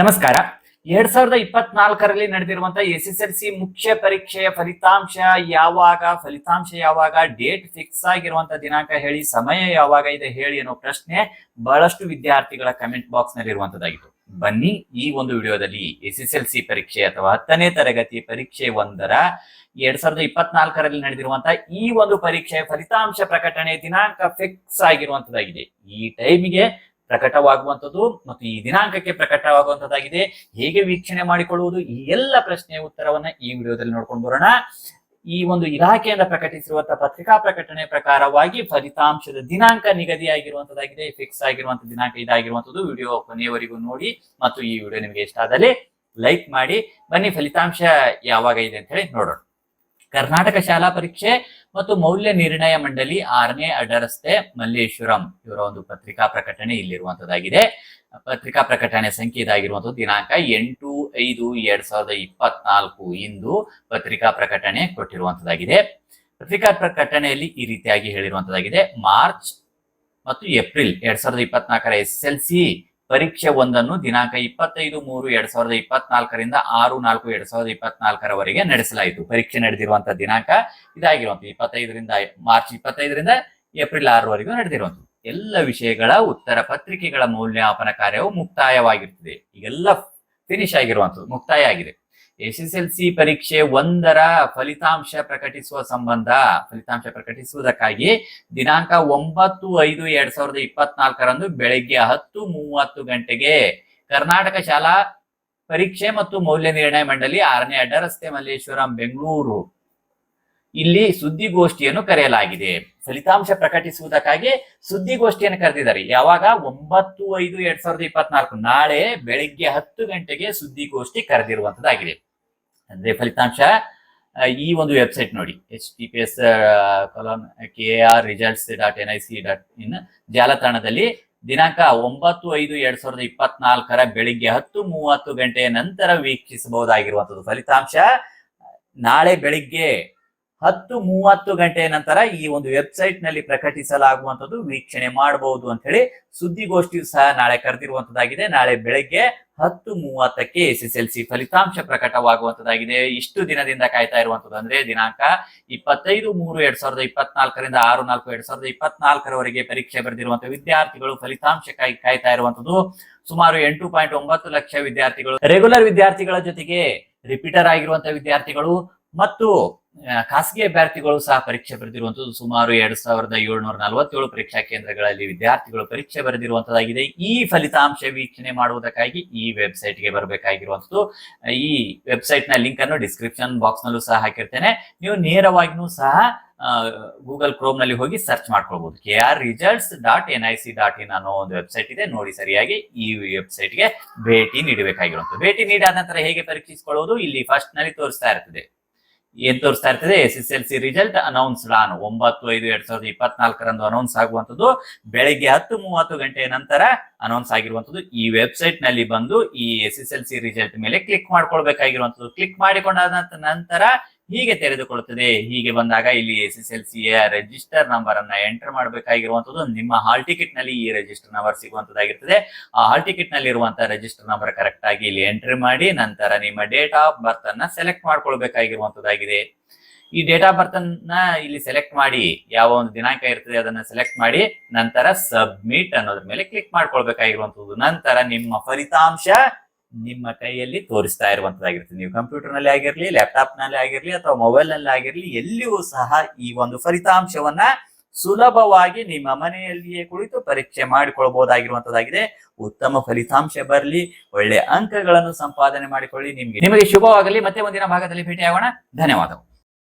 ನಮಸ್ಕಾರ. ಎರಡ್ ಸಾವಿರದ ಇಪ್ಪತ್ನಾಲ್ಕರಲ್ಲಿ ನಡೆದಿರುವಂತಹ ಎಸ್ ಎಲ್ ಸಿ ಮುಖ್ಯ ಪರೀಕ್ಷೆಯ ಫಲಿತಾಂಶ ಯಾವಾಗ ಫಲಿತಾಂಶ ಯಾವಾಗ, ಡೇಟ್ ಫಿಕ್ಸ್ ಆಗಿರುವಂತ ದಿನಾಂಕ ಹೇಳಿ, ಸಮಯ ಯಾವಾಗ ಇದೆ ಹೇಳಿ ಅನ್ನೋ ಪ್ರಶ್ನೆ ಬಹಳಷ್ಟು ವಿದ್ಯಾರ್ಥಿಗಳ ಕಮೆಂಟ್ ಬಾಕ್ಸ್ನಲ್ಲಿ ಇರುವಂತದ್ದಾಗಿತ್ತು. ಬನ್ನಿ ಈ ಒಂದು ವಿಡಿಯೋದಲ್ಲಿ ಎಸ್ ಎಸ್ ಎಲ್ ಸಿ ಪರೀಕ್ಷೆ ಅಥವಾ ಹತ್ತನೇ ತರಗತಿ ಪರೀಕ್ಷೆ ಒಂದರ ಎರಡ್ ಸಾವಿರದ ಇಪ್ಪತ್ನಾಲ್ಕರಲ್ಲಿ ನಡೆದಿರುವಂತಹ ಈ ಒಂದು ಪರೀಕ್ಷೆಯ ಫಲಿತಾಂಶ ಪ್ರಕಟಣೆ ದಿನಾಂಕ ಫಿಕ್ಸ್ ಆಗಿರುವಂತದ್ದಾಗಿದೆ. ಈ ಟೈಮಿಗೆ ಪ್ರಕಟವಾಗುವಂಥದ್ದು ಮತ್ತು ಈ ದಿನಾಂಕಕ್ಕೆ ಪ್ರಕಟವಾಗುವಂತದ್ದಾಗಿದೆ ಹೇಗೆ ವೀಕ್ಷಣೆ ಮಾಡಿಕೊಳ್ಳುವುದು? ಈ ಎಲ್ಲ ಪ್ರಶ್ನೆಯ ಉತ್ತರವನ್ನ ಈ ವಿಡಿಯೋದಲ್ಲಿ ನೋಡ್ಕೊಂಡು ಬರೋಣ. ಈ ಒಂದು ಇಲಾಖೆಯಿಂದ ಪ್ರಕಟಿಸಿರುವಂತಹ ಪತ್ರಿಕಾ ಪ್ರಕಟಣೆ ಪ್ರಕಾರವಾಗಿ ಫಲಿತಾಂಶದ ದಿನಾಂಕ ನಿಗದಿಯಾಗಿರುವಂತದ್ದಾಗಿದೆ ಫಿಕ್ಸ್ ಆಗಿರುವಂತಹ ದಿನಾಂಕ ಇದಾಗಿರುವಂತದ್ದು ವಿಡಿಯೋ ಕೊನೆಯವರೆಗೂ ನೋಡಿ ಮತ್ತು ಈ ವಿಡಿಯೋ ನಿಮಗೆ ಇಷ್ಟ ಆದಲ್ಲಿ ಲೈಕ್ ಮಾಡಿ. ಬನ್ನಿ, ಫಲಿತಾಂಶ ಯಾವಾಗ ಇದೆ ಅಂತ ಹೇಳಿ ನೋಡೋಣ. ಕರ್ನಾಟಕ ಶಾಲಾ ಪರೀಕ್ಷೆ ಮತ್ತು ಮೌಲ್ಯ ನಿರ್ಣಯ ಮಂಡಳಿ ಆರನೇ ಅಡರಸ್ತೆ ಮಲ್ಲೇಶ್ವರಂ. ಇವರ ಒಂದು ಪತ್ರಿಕಾ ಪ್ರಕಟಣೆ ಇಲ್ಲಿರುವಂತದ್ದಾಗಿದೆ. ಪತ್ರಿಕಾ ಪ್ರಕಟಣೆ ಸಂಖ್ಯೆ ಇದಾಗಿರುವಂತದ್ದು ದಿನಾಂಕ ಎಂಟು ಐದು ಎರಡ್ ಸಾವಿರದ ಇಪ್ಪತ್ನಾಲ್ಕು ಇಂದು ಪತ್ರಿಕಾ ಪ್ರಕಟಣೆ ಕೊಟ್ಟಿರುವಂತದ್ದಾಗಿದೆ. ಪತ್ರಿಕಾ ಪ್ರಕಟಣೆಯಲ್ಲಿ ಈ ರೀತಿಯಾಗಿ ಹೇಳಿರುವಂತದ್ದಾಗಿದೆ. ಮಾರ್ಚ್ ಮತ್ತು ಏಪ್ರಿಲ್ ಎರಡ್ ಸಾವಿರದ ಇಪ್ಪತ್ನಾಲ್ಕರ ಎಸ್ ಎಲ್ ಸಿ ಪರೀಕ್ಷೆ ಒಂದನ್ನು ದಿನಾಂಕ ಇಪ್ಪತ್ತೈದು ಮೂರು ಎರಡ್ ಸಾವಿರದ ಇಪ್ಪತ್ನಾಲ್ಕರಿಂದ ಆರು ನಾಲ್ಕು ಎರಡ್ ಸಾವಿರದ ಇಪ್ಪತ್ನಾಲ್ಕರವರೆಗೆ ನಡೆಸಲಾಯಿತು. ಪರೀಕ್ಷೆ ನಡೆದಿರುವಂತಹ ದಿನಾಂಕ ಇದಾಗಿರುವಂತಹ ಇಪ್ಪತ್ತೈದರಿಂದ ಮಾರ್ಚ್ ಇಪ್ಪತ್ತೈದರಿಂದ ಏಪ್ರಿಲ್ ಆರವರೆಗೂ ನಡೆದಿರುವಂಥದ್ದು ಎಲ್ಲ ವಿಷಯಗಳ ಉತ್ತರ ಪತ್ರಿಕೆಗಳ ಮೌಲ್ಯಮಾಪನ ಕಾರ್ಯವು ಮುಕ್ತಾಯವಾಗಿರ್ತದೆ ಈಗೆಲ್ಲ ಫಿನಿಶ್ ಆಗಿರುವಂಥದ್ದು ಮುಕ್ತಾಯ ಆಗಿದೆ. ಎಸ್ ಎಸ್ ಎಲ್ ಸಿ ಪರೀಕ್ಷೆ ಒಂದರ ಫಲಿತಾಂಶ ಪ್ರಕಟಿಸುವ ಸಂಬಂಧ, ಫಲಿತಾಂಶ ಪ್ರಕಟಿಸುವುದಕ್ಕಾಗಿ ದಿನಾಂಕ ಒಂಬತ್ತು ಐದು ಎರಡ್ ಸಾವಿರದ ಇಪ್ಪತ್ನಾಲ್ಕರಂದು ಬೆಳಗ್ಗೆ ಹತ್ತು ಮೂವತ್ತು ಗಂಟೆಗೆ ಕರ್ನಾಟಕ ಶಾಲಾ ಪರೀಕ್ಷೆ ಮತ್ತು ಮೌಲ್ಯ ನಿರ್ಣಯ ಮಂಡಳಿ ಆರನೇ ಅಡ್ಡ ರಸ್ತೆ ಮಲ್ಲೇಶ್ವರಂ, ಬೆಂಗಳೂರು. ಇಲ್ಲಿ ಸುದ್ದಿಗೋಷ್ಠಿಯನ್ನು ಕರೆಯಲಾಗಿದೆ. ಫಲಿತಾಂಶ ಪ್ರಕಟಿಸುವುದಕ್ಕಾಗಿ ಸುದ್ದಿಗೋಷ್ಠಿಯನ್ನು ಕರೆದಿದ್ದಾರೆ. ಯಾವಾಗ? ಒಂಬತ್ತು ಐದು ಎರಡ್ ಸಾವಿರದ ಇಪ್ಪತ್ನಾಲ್ಕು. ನಾಳೆ ಬೆಳಿಗ್ಗೆ ಹತ್ತು ಗಂಟೆಗೆ ಸುದ್ದಿಗೋಷ್ಠಿ ಕರೆದಿರುವಂತದ್ದಾಗಿದೆ ಅಂದ್ರೆ ಫಲಿತಾಂಶ ಈ ಒಂದು ವೆಬ್ಸೈಟ್ ನೋಡಿ. H T P S colon K R results dot N I C dot in ಜಾಲತಾಣದಲ್ಲಿ ದಿನಾಂಕ ಒಂಬತ್ತು ಐದು ಎರಡ್ ಸಾವಿರದ ಇಪ್ಪತ್ನಾಲ್ಕರ ಬೆಳಿಗ್ಗೆ ಹತ್ತು ಮೂವತ್ತು ಗಂಟೆಯ ನಂತರ ವೀಕ್ಷಿಸಬಹುದಾಗಿರುವಂತದ್ದು ಫಲಿತಾಂಶ, ನಾಳೆ ಬೆಳಿಗ್ಗೆ ಹತ್ತು ಮೂವತ್ತು ಗಂಟೆಯ ನಂತರ ಈ ಒಂದು ವೆಬ್ಸೈಟ್ನಲ್ಲಿ ಪ್ರಕಟಿಸಲಾಗುವಂತದ್ದು ವೀಕ್ಷಣೆ ಮಾಡಬಹುದು ಅಂತ ಹೇಳಿ ಸುದ್ದಿಗೋಷ್ಠಿಯು ಸಹ ನಾಳೆ ಕರೆದಿರುವಂತದ್ದಾಗಿದೆ ನಾಳೆ ಬೆಳಗ್ಗೆ ಹತ್ತು ಮೂವತ್ತಕ್ಕೆ ಎಸ್ ಎಸ್ ಎಲ್ ಸಿ ಫಲಿತಾಂಶ ಪ್ರಕಟವಾಗುವಂತದ್ದಾಗಿದೆ ಇಷ್ಟು ದಿನದಿಂದ ಕಾಯ್ತಾ ಇರುವಂತದ್ದು ಅಂದ್ರೆ ದಿನಾಂಕ ಇಪ್ಪತ್ತೈದು ಮೂರು ಎರಡ್ ಸಾವಿರದ ಇಪ್ಪತ್ನಾಲ್ಕರಿಂದ ಆರು ನಾಲ್ಕು ಎರಡ್ ಸಾವಿರದ ಇಪ್ಪತ್ನಾಲ್ಕರವರೆಗೆ ಪರೀಕ್ಷೆ ಬರೆದಿರುವಂತಹ ವಿದ್ಯಾರ್ಥಿಗಳು ಫಲಿತಾಂಶಕ್ಕಾಗಿ ಕಾಯ್ತಾ ಇರುವಂತದ್ದು ಸುಮಾರು ಎಂಟು ಪಾಯಿಂಟ್ ಒಂಬತ್ತು ಲಕ್ಷ ವಿದ್ಯಾರ್ಥಿಗಳು ರೆಗ್ಯುಲರ್ ವಿದ್ಯಾರ್ಥಿಗಳ ಜೊತೆಗೆ ರಿಪೀಟರ್ ಆಗಿರುವಂತಹ ವಿದ್ಯಾರ್ಥಿಗಳು ಮತ್ತು ಖಾಸಗಿ ಅಭ್ಯರ್ಥಿಗಳು ಸಹ ಪರೀಕ್ಷೆ ಬರೆದಿರುವಂತದ್ದು ಸುಮಾರು ಎರಡ್ ಸಾವಿರದ ಏಳ್ನೂರ ನಲವತ್ತೇಳು ಪರೀಕ್ಷಾ ಕೇಂದ್ರಗಳಲ್ಲಿ ವಿದ್ಯಾರ್ಥಿಗಳು ಪರೀಕ್ಷೆ ಬರೆದಿರುವಂತದ್ದಾಗಿದೆ ಈ ಫಲಿತಾಂಶ ವೀಕ್ಷಣೆ ಮಾಡುವುದಕ್ಕಾಗಿ ಈ ವೆಬ್ಸೈಟ್ಗೆ ಬರಬೇಕಾಗಿರುವಂತದ್ದು ಈ ವೆಬ್ಸೈಟ್ನ ಲಿಂಕ್ ಅನ್ನು ಡಿಸ್ಕ್ರಿಪ್ಷನ್ ಬಾಕ್ಸ್ ನಲ್ಲೂ ಸಹ ಹಾಕಿರ್ತೇನೆ. ನೀವು ನೇರವಾಗಿಯೂ ಸಹ ಗೂಗಲ್ ಕ್ರೋಮ್ನಲ್ಲಿ ಹೋಗಿ ಸರ್ಚ್ ಮಾಡ್ಕೊಳ್ಬಹುದು K R results dot N I C dot in ಅನ್ನೋ ಒಂದು ವೆಬ್ಸೈಟ್ ಇದೆ. ನೋಡಿ ಸರಿಯಾಗಿ ಈ ವೆಬ್ಸೈಟ್ಗೆ ಭೇಟಿ ನೀಡಬೇಕಾಗಿರುವಂತದ್ದು ಭೇಟಿ ನೀಡಾದ ನಂತರ ಹೇಗೆ ಪರೀಕ್ಷಿಸಿಕೊಳ್ಳುವುದು ಇಲ್ಲಿ ಫಸ್ಟ್ನಲ್ಲಿ ತೋರಿಸ್ತಾ ಇರ್ತದೆ. ತೋರಿಸ್ತಾ ಇರ್ತದೆ? S S L C result announce on ಒಂಬತ್ತು ಐದು ಎರಡ್ ಸಾವಿರದ ಇಪ್ಪತ್ನಾಲ್ಕರಂದು ಅನೌನ್ಸ್ ಆಗುವಂತದ್ದು ಬೆಳಿಗ್ಗೆ ಹತ್ತು ಮೂವತ್ತು ಗಂಟೆಯ ನಂತರ ಅನೌನ್ಸ್ ಆಗಿರುವಂತದ್ದು ಈ ವೆಬ್ಸೈಟ್ನಲ್ಲಿ ಬಂದು ಈ S S L C result ಮೇಲೆ ಕ್ಲಿಕ್ ಮಾಡ್ಕೊಳ್ಬೇಕಾಗಿರುವಂತದ್ದು ಕ್ಲಿಕ್ ಮಾಡಿಕೊಂಡಾದ ನಂತರ ಹೀಗೆ ತೆರೆದುಕೊಳ್ಳುತ್ತದೆ. ಹೀಗೆ ಬಂದಾಗ ಇಲ್ಲಿ S S L C register number ಅನ್ನ ಎಂಟರ್ ಮಾಡಬೇಕಾಗಿರುವಂತದ್ದು ನಿಮ್ಮ ಹಾಲ್ ಟಿಕೆಟ್ನಲ್ಲಿ ಈ ರಿಜಿಸ್ಟರ್ ನಂಬರ್ ಸಿಗುವಂತದ್ದಾಗಿರ್ತದೆ. ಆ ಹಾಲ್ ಟಿಕೆಟ್ನಲ್ಲಿ ಇರುವಂತಹ ರಿಜಿಸ್ಟರ್ ನಂಬರ್ ಕರೆಕ್ಟ್ ಆಗಿ ಇಲ್ಲಿ ಎಂಟ್ರಿ ಮಾಡಿ, ನಂತರ ನಿಮ್ಮ ಡೇಟ್ ಆಫ್ ಬರ್ತ್ ಅನ್ನ ಸೆಲೆಕ್ಟ್ ಮಾಡ್ಕೊಳ್ಬೇಕಾಗಿರುವಂತದ್ದಾಗಿದೆ. ಈ ಡೇಟ್ ಆಫ್ ಬರ್ತ್ ಅನ್ನ ಇಲ್ಲಿ ಸೆಲೆಕ್ಟ್ ಮಾಡಿ, ಯಾವ ಒಂದು ದಿನಾಂಕ ಇರ್ತದೆ ಅದನ್ನ ಸೆಲೆಕ್ಟ್ ಮಾಡಿ, ನಂತರ ಸಬ್ಮಿಟ್ ಅನ್ನೋದ್ರ ಮೇಲೆ ಕ್ಲಿಕ್ ಮಾಡ್ಕೊಳ್ಬೇಕಾಗಿರುವಂತದ್ದು. ನಂತರ ನಿಮ್ಮ ಫಲಿತಾಂಶ ನಿಮ್ಮ ಕೈಯಲ್ಲಿ ತೋರಿಸ್ತಾ ಇರುವಂತದ್ದಾಗಿರುತ್ತೆ. ನೀವು ಕಂಪ್ಯೂಟರ್ನಲ್ಲಿ ಆಗಿರ್ಲಿ ಲ್ಯಾಪ್ಟಾಪ್ನಲ್ಲಿ ಆಗಿರ್ಲಿ, ಅಥವಾ ಮೊಬೈಲ್ನಲ್ಲಿ ಆಗಿರ್ಲಿ, ಎಲ್ಲಿಯೂ ಸಹ ಈ ಒಂದು ಫಲಿತಾಂಶವನ್ನ ಸುಲಭವಾಗಿ ನಿಮ್ಮ ಮನೆಯಲ್ಲಿಯೇ ಕುಳಿತು ಪರೀಕ್ಷೆ ಮಾಡಿಕೊಳ್ಬಹುದಾಗಿರುವಂತದ್ದಾಗಿದೆ. ಉತ್ತಮ ಫಲಿತಾಂಶ ಬರಲಿ, ಒಳ್ಳೆ ಅಂಕಗಳನ್ನು ಸಂಪಾದನೆ ಮಾಡಿಕೊಳ್ಳಿ, ನಿಮಗೆ ನಿಮಗೆ ಶುಭವಾಗಲಿ. ಮತ್ತೆ ಮುಂದಿನ ಭಾಗದಲ್ಲಿ ಭೇಟಿಯಾಗೋಣ. ಧನ್ಯವಾದಗಳು.